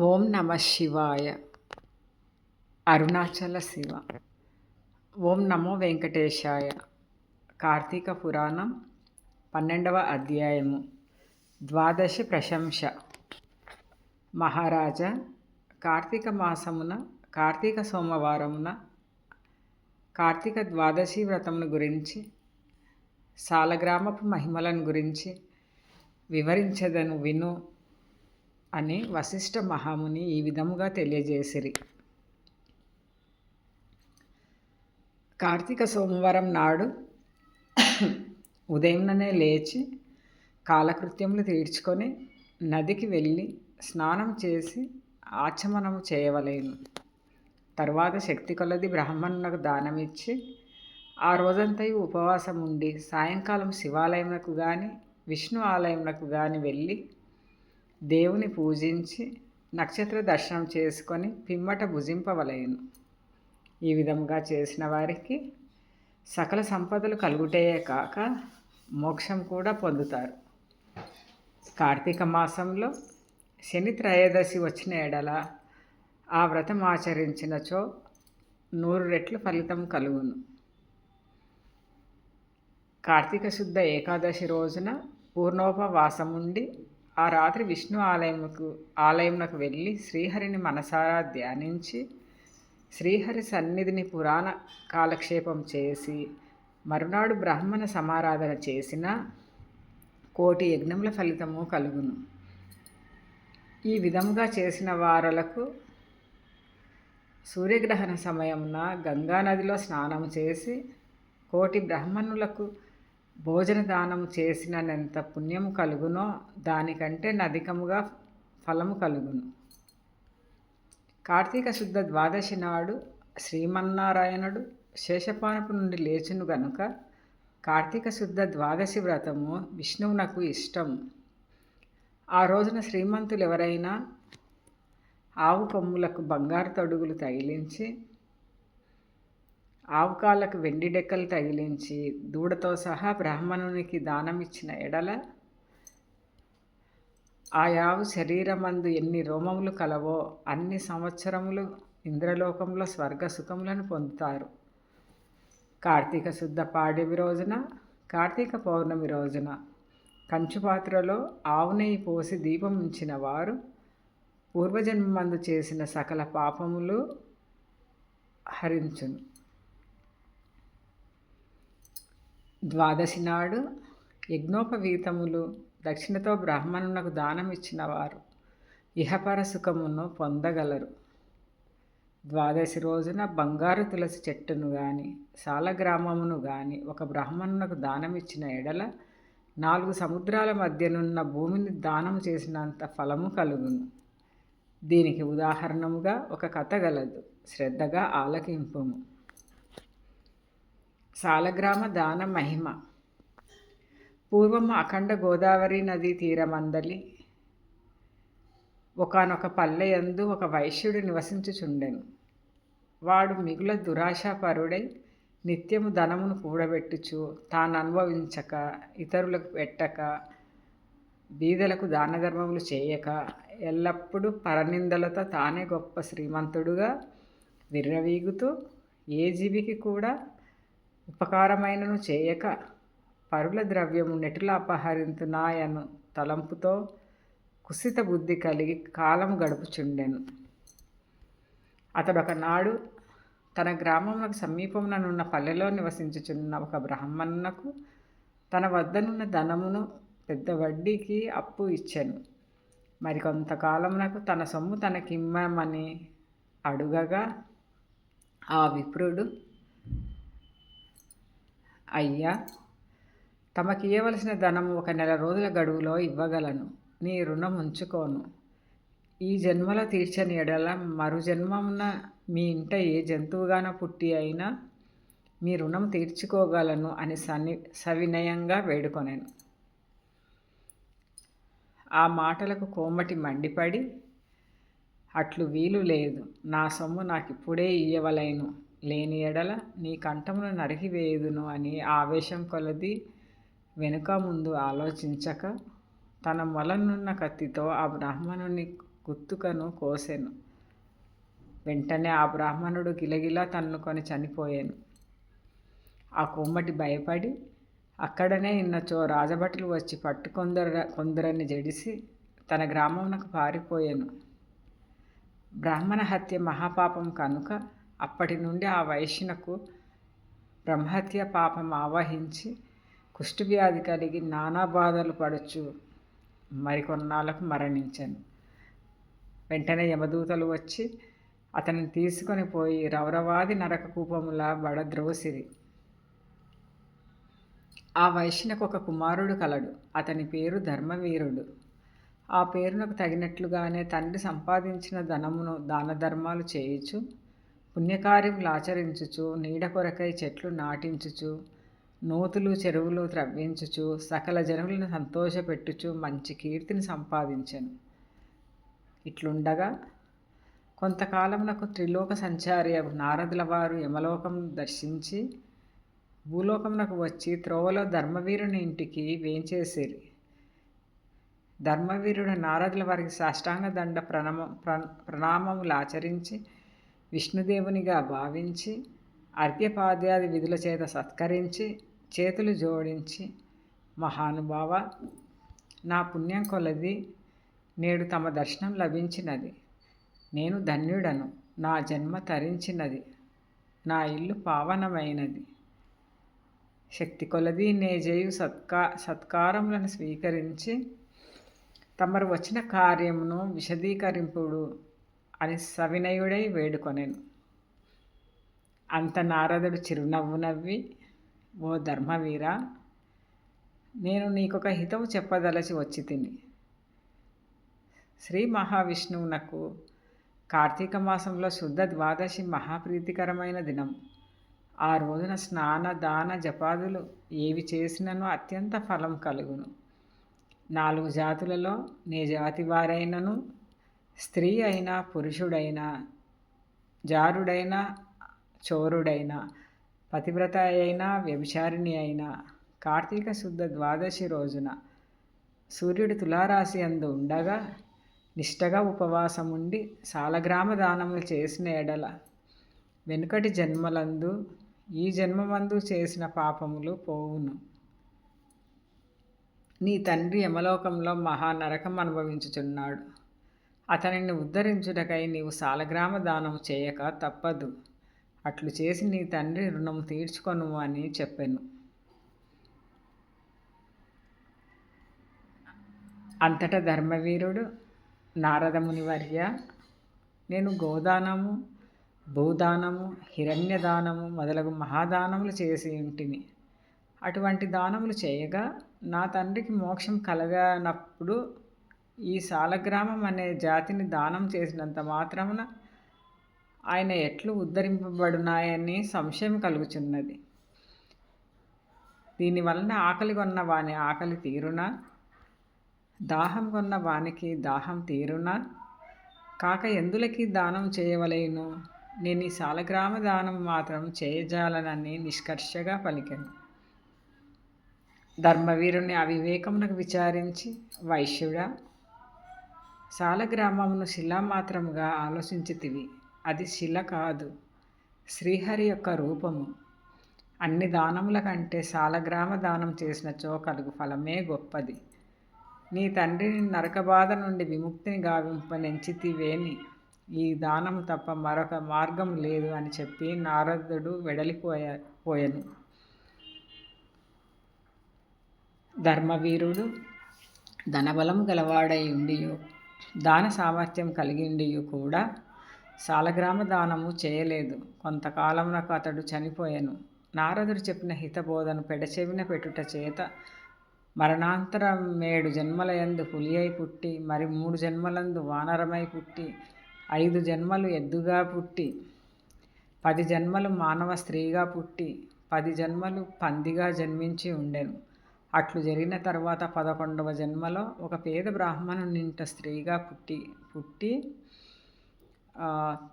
ఓం నమ శివాయ. అరుణాచల శివ. ఓం నమో వెంకటేశాయ. కార్తీక పురాణం పన్నెండవ అధ్యాయము. ద్వాదశి ప్రశంస. మహారాజా కార్తీక మాసమున కార్తీక సోమవారమున కార్తీక ద్వాదశి వ్రతమును గురించి సాలగ్రామపు మహిమలను గురించి వివరించదను విను. అని వశిష్ఠ మహాముని ఈ విధముగా తెలియజేసిరి. కార్తీక సోమవారం నాడు ఉదయంలోనే లేచి కాలకృత్యములు తీర్చుకొని నదికి వెళ్ళి స్నానం చేసి ఆచమనము చేయవలేను. తర్వాత శక్తి కొలది బ్రాహ్మణులకు దానమిచ్చి ఆ రోజంతా ఉపవాసం ఉండి సాయంకాలం శివాలయములకు కానీ విష్ణు ఆలయములకు కానీ వెళ్ళి దేవుని పూజించి నక్షత్ర దర్శనం చేసుకొని పిమ్మట భుజింపవలయను ఈ విధముగా చేసిన వారికి సకల సంపదలు కలుగుటయే కాక మోక్షం కూడా పొందుతారు. కార్తీక మాసంలో శని త్రయోదశి వచ్చిన ఎడల ఆ వ్రతం ఆచరించినచో నూరు రెట్లు ఫలితం కలుగును. కార్తీక శుద్ధ ఏకాదశి రోజున పూర్ణోపవాసముండి ఆ రాత్రి విష్ణు ఆలయముకు ఆలయమునకు వెళ్ళి శ్రీహరిని మనసారా ధ్యానించి శ్రీహరి సన్నిధిని పురాణ కాలక్షేపం చేసి మరునాడు బ్రాహ్మణ సమారాధన చేసిన కోటి యజ్ఞముల ఫలితము కలుగును. ఈ విధముగా చేసిన వారలకు సూర్యగ్రహణ సమయమున గంగానదిలో స్నానం చేసి కోటి బ్రాహ్మణులకు భోజన దానం చేసినంత పుణ్యం కలుగునో దానికంటే నధికముగా ఫలము కలుగును. కార్తీక శుద్ధ ద్వాదశి నాడు శ్రీమన్నారాయణుడు శేషపానపు నుండి లేచును గనుక కార్తీక శుద్ధ ద్వాదశి వ్రతము విష్ణువునకు ఇష్టము. ఆ రోజున శ్రీమంతులు ఎవరైనా ఆవు కొమ్ములకు బంగారు తొడుగులు తగిలించి ఆవుకాలకు వెండి డెక్కలు తగిలించి దూడతో సహా బ్రాహ్మణునికి దానమిచ్చిన ఎడల ఆ యావు శరీరమందు ఎన్ని రోమములు కలవో అన్ని సంవత్సరములు ఇంద్రలోకంలో స్వర్గ సుఖములను పొందుతారు. కార్తీక శుద్ధ పాడ్యమి రోజున కార్తీక పౌర్ణమి రోజున కంచుపాత్రలో ఆవు నెయ్యి పోసి దీపం ఉంచిన వారు పూర్వజన్మందు చేసిన సకల పాపములు హరించును. ద్వాదశి నాడు యజ్ఞోపవీతములు దక్షిణతో బ్రాహ్మణునకు దానం ఇచ్చినవారు ఇహపర సుఖమును పొందగలరు. ద్వాదశి రోజున బంగారు తులసి చెట్టును కానీ సాలగ్రామమును కానీ ఒక బ్రాహ్మణునకు దానం ఇచ్చిన ఎడల నాలుగు సముద్రాల మధ్యనున్న భూమిని దానం చేసినంత ఫలము కలుగును. దీనికి ఉదాహరణముగా ఒక కథ గలదు. శ్రద్ధగా ఆలకింపుము. సాలగ్రామ దాన మహిమ. పూర్వం అఖండ గోదావరి నది తీరమందలి ఒకనొక పల్లెయందు ఒక వైశ్యుడు నివసించుచుండెను. వాడు మిగుల దురాశాపరుడై నిత్యము ధనమును కూడబెట్టుచు తాను అనుభవించక ఇతరులకు పెట్టక బీదలకు దాన ధర్మములు చేయక ఎల్లప్పుడూ పరనిందలతో తానే గొప్ప శ్రీమంతుడుగా విర్రవీగుతూ ఏ జీవికి కూడా ఉపకారమైనను చేయక పరుల ద్రవ్యము నెటుల అపహరింతునాయను తలంపుతో కుసిత బుద్ధి కలిగి కాలం గడుపుచుండెను. అతడు ఒకనాడు తన గ్రామంలో సమీపంలోనున్న పల్లెలో నివసించుచున్న ఒక బ్రాహ్మణునకు తన వద్దనున్న ధనమును పెద్ద వడ్డీకి అప్పు ఇచ్చాను. మరి కొంతకాలమునకు తన సొమ్ము తనకిమ్మమని అడుగగా ఆ విప్రుడు అయ్యా తమకి ఇవ్వవలసిన ఒక నెల రోజుల గడువులో ఇవ్వగలను. నీ రుణం ఉంచుకోను. ఈ జన్మలో తీర్చని ఎడల మరు జన్మమున మీ ఇంట ఏ జంతువుగానో పుట్టి అయినా మీ రుణం తీర్చుకోగలను అని సని సవినయంగా వేడుకొనెను. ఆ మాటలకు కోమటి మండిపడి అట్లు వీలు లేదు. నా సొమ్ము నాకు ఇప్పుడే ఇయ్యవలైను. లేని ఎడల నీ కంఠమును నరికివేయుదును అని ఆవేశం కొలది వెనుక ముందు ఆలోచించక తన మొలనున్న కత్తితో ఆ బ్రాహ్మణుని గుత్తుకను కోసెను. వెంటనే ఆ బ్రాహ్మణుడు గిలగిలా తన్నుకొని చనిపోయాను. ఆ కొమ్మటి భయపడి అక్కడనే ఇన్నచో రాజభటులు వచ్చి పట్టుకొందర కొందరని జడిసి తన గ్రామమునకు పారిపోయాను. బ్రాహ్మణ హత్య మహాపాపం కనుక అప్పటి నుండి ఆ వైశ్యునకు బ్రహ్మహత్య పాపం ఆవహించి కుష్ఠవ్యాధి కలిగి నానా బాధలు పడుచు మరికొన్నాళ్ళకు మరణించాను. వెంటనే యమదూతలు వచ్చి అతన్ని తీసుకొని పోయి రౌరవాది నరక కూపములా బడద్రోసిరి ఆ వైశ్యునకు ఒక కుమారుడు కలడు. అతని పేరు ధర్మవీరుడు. ఆ పేరునకు తగినట్లుగానే తండ్రి సంపాదించిన ధనమును దాన ధర్మాలు చేయుచు పుణ్యకార్యములు ఆచరించుచు నీడ కొరకై చెట్లు నాటించుచు నూతులు చెరువులు త్రవ్వించుచు సకల జనులను సంతోషపెట్టుచు మంచి కీర్తిని సంపాదించాను. ఇట్లుండగా కొంతకాలమునకు త్రిలోక సంచారి నారదుల వారు యమలోకం దర్శించి భూలోకమునకు వచ్చి త్రోవలో ధర్మవీరుని ఇంటికి వేంచేసేరి. ధర్మవీరుడు నారదుల వారికి సాష్టాంగ దండ ప్రణమ ప్రణామములు ఆచరించి విష్ణుదేవునిగా భావించి అర్ఘ్యపాద్యాది విధుల చేత సత్కరించి చేతులు జోడించి మహానుభావ నా పుణ్యం కొలది నేడు తమ దర్శనం లభించినది. నేను ధన్యుడను నా జన్మ తరించినది నా ఇల్లు పావనమైనది. శక్తి కొలది నేజేయు సత్కా సత్కారములను స్వీకరించి తమరు వచ్చిన కార్యమును విశదీకరింపుడు. అని సవినయుడై వేడుకొనెను. అంత నారదుడు చిరునవ్వు నవ్వి ఓ ధర్మవీర నేను నీకొక హితవు చెప్పదలచి వచ్చి తిని. శ్రీ మహావిష్ణువునకు కార్తీక మాసంలో శుద్ధ ద్వాదశి మహాప్రీతికరమైన దినం. ఆ రోజున స్నాన దాన జపాదులు ఏవి చేసినను అత్యంత ఫలం కలుగును. నాలుగు జాతులలో నే జాతి వారైనను స్త్రీ అయినా పురుషుడైనా జారుడైనా చోరుడైనా పతివ్రత అయినా వ్యభిచారిణి అయినా కార్తీక శుద్ధ ద్వాదశి రోజున సూర్యుడు తులారాశి అందు ఉండగా నిష్టగా ఉపవాసం ఉండి సాలగ్రామ దానములు చేసిన ఎడల వెనుకటి జన్మలందు ఈ జన్మమందు చేసిన పాపములు పోవును. నీ తండ్రి యమలోకంలో మహానరకం అనుభవించుచున్నాడు అతనిని ఉద్ధరించుటకై నీవు సాలగ్రామ దానం చేయక తప్పదు. అట్లు చేసి నీ తండ్రి రుణం తీర్చుకొను అని చెప్పాను. అంతటా ధర్మవీరుడు నారదముని వర్య నేను గోదానము భూదానము హిరణ్యదానము మొదలగు మహాదానములు చేసి ఇంటిని అటువంటి దానములు చేయగా నా తండ్రికి మోక్షం కలగనప్పుడు ఈ సాలగ్రామం అనే జాతిని దానం చేసినంత మాత్రమున ఆయన ఎట్లు ఉద్ధరింపబడునాయని సంశయం కలుగుచున్నది. దీనివలన ఆకలి కొన్న వాని ఆకలి తీరునా? దాహం కొన్న వానికి దాహం తీరునా? కాక ఎందులకి దానం చేయవలేను? నేను ఈ సాలగ్రామ దానం మాత్రం చేయజాలనని నిష్కర్షగా పలికాను. ధర్మవీరుని అవివేకమునకు విచారించి వైశ్యుడా సాలగ్రామమును శిలామాత్రముగా ఆలోచించితివి. అది శిల కాదు శ్రీహరి యొక్క రూపము. అన్ని దానముల కంటే సాలగ్రామ దానం చేసిన కలుగు ఫలమే గొప్పది. నీ తండ్రిని నరకబాధ నుండి విముక్తిని గావింపనెంచితివేని ఈ దానం తప్ప మరొక మార్గం లేదు అని చెప్పి నారదుడు వెడలిపోయా పోయను. ధర్మవీరుడు ధనబలం గలవాడై ఉండియో. దాన సామర్థ్యం కలిగిండియు కూడా సాలగ్రామ దానము చేయలేదు. కొంతకాలమునకు అతడు చనిపోయాను. నారదుడు చెప్పిన హితబోధను పెడచెవిన పెట్టుట చేత మరణాంతరం మేడు జన్మలయందు పులి అయి పుట్టి మరి మూడు జన్మలందు వానరమై పుట్టి ఐదు జన్మలు ఎద్దుగా పుట్టి పది జన్మలు మానవ స్త్రీగా పుట్టి పది జన్మలు పందిగా జన్మించి ఉండెను. అట్లు జరిగిన తర్వాత పదకొండవ జన్మలో ఒక పేద బ్రాహ్మణునింట స్త్రీగా పుట్టి పుట్టి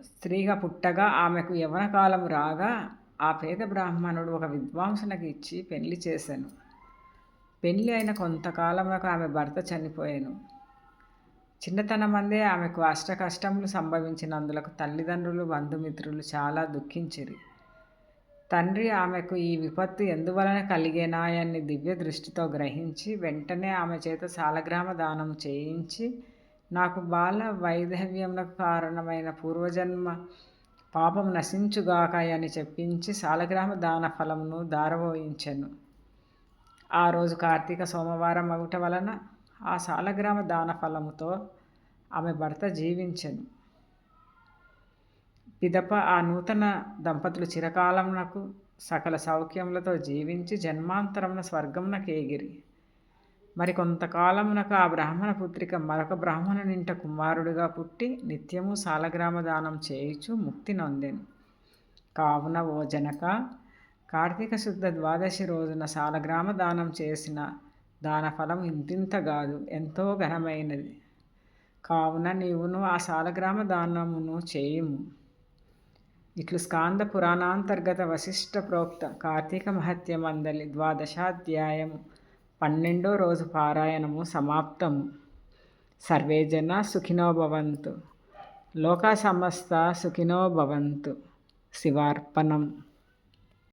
స్త్రీగా పుట్టగా ఆమెకు యవనకాలం రాగా ఆ పేద బ్రాహ్మణుడు ఒక విద్వాంసునకి ఇచ్చి పెళ్ళి చేశాను పెళ్ళి అయిన కొంతకాలంలో ఆమె భర్త చనిపోయాను. చిన్నతనమందే ఆమెకు అష్ట కష్టములు సంభవించినందులకు తల్లిదండ్రులు బంధుమిత్రులు చాలా దుఃఖించిరి. తండ్రి ఆమెకు ఈ విపత్తు ఎందువలన కలిగేనాయని దివ్య దృష్టితో గ్రహించి వెంటనే ఆమె చేత సాలగ్రామ దానం చేయించి నాకు బాల వైధవ్యములకు కారణమైన పూర్వజన్మ పాపం నశించుగాక అని చెప్పించి సాలగ్రామ దాన ఫలమును దారవోయించెను ఆ రోజు కార్తీక సోమవారం అగుట వలన ఆ సాలగ్రామ దాన ఫలముతో ఆమె భర్త జీవించెను. పిదప ఆ నూతన దంపతులు చిరకాలమునకు సకల సౌఖ్యములతో జీవించి జన్మాంతరమున స్వర్గమునకు ఎగిరి మరి కొంతకాలమునకు ఆ బ్రాహ్మణ పుత్రిక మరొక బ్రాహ్మణునింట కుమారుడిగా పుట్టి నిత్యము సాలగ్రామ దానం చేయుచు ముక్తి నొందెను. కావున ఓ జనక కార్తీక శుద్ధ ద్వాదశి రోజున సాలగ్రామ దానం చేసిన దాన ఫలం ఇంతింత కాదు ఎంతో ఘనమైనది. కావున నీవును ఆ సాలగ్రామ దానమును చేయుము. ఇట్లు స్కాంద పురాణాంతర్గత వశిష్ట ప్రోక్త కార్తీక మహత్యమందలి ద్వాదశాధ్యాయము పన్నెండో రోజు పారాయణము సమాప్తము. సర్వే జన సుఖినో భవంతు. లోక సమస్త సుఖినో భవంతు. శివార్పణం.